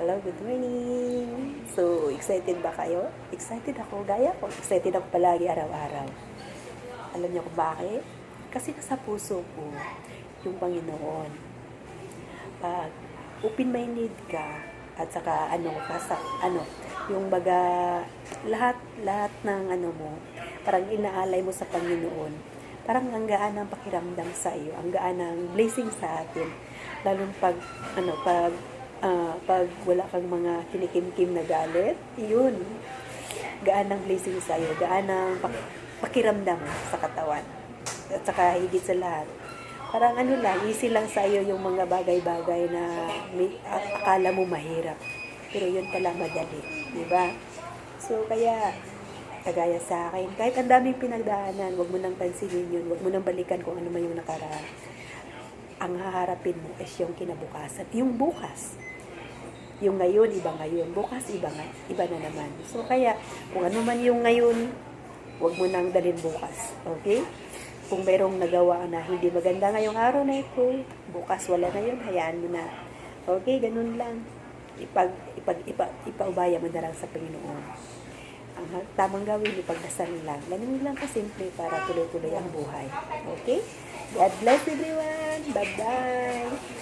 Hello, good morning! So, excited ba kayo? Excited ako, gaya ko. Excited ako palagi araw-araw. Alam niyo kung bakit? Kasi nasa puso ko yung Panginoon. Pag open-minded ka, at saka ano ka sa ano yung baga lahat lahat ng ano mo parang inaalay mo sa Panginoon parang ang gaan ng pakiramdam sa iyo ang gaan ng blessing sa atin lalo pag ano pag ah, pag wala kang mga kinikimkim na galit yun gaan ng blessing sa iyo gaan ng pak- pakiramdam sa katawan at saka higit sa lahat parang ano lang, easy lang sa iyo yung mga bagay-bagay na may, akala mo mahirap. Pero yun pala madali, di ba? So, kaya, kagaya sa akin, kahit ang daming pinagdaanan, wag mo nang pansinin yun, wag mo nang balikan kung ano man yung nakaraan. Ang haharapin mo is yung kinabukasan, yung bukas. Yung ngayon, iba ngayon. Bukas, iba, nga, iba na naman. So, kaya, kung ano man yung ngayon, wag mo nang dalhin bukas. Okay? Kung mayroong nagawa na hindi maganda ngayong araw na ito, bukas wala na yun, hayaan mo na. Okay, ganun lang. Ipag, ipag, ipa, ipaubaya mo na lang sa Panginoon. Ang tamang gawin, ipagdasal lang. Ganun lang kasimple para tuloy-tuloy ang buhay. Okay? God bless everyone. Bye-bye.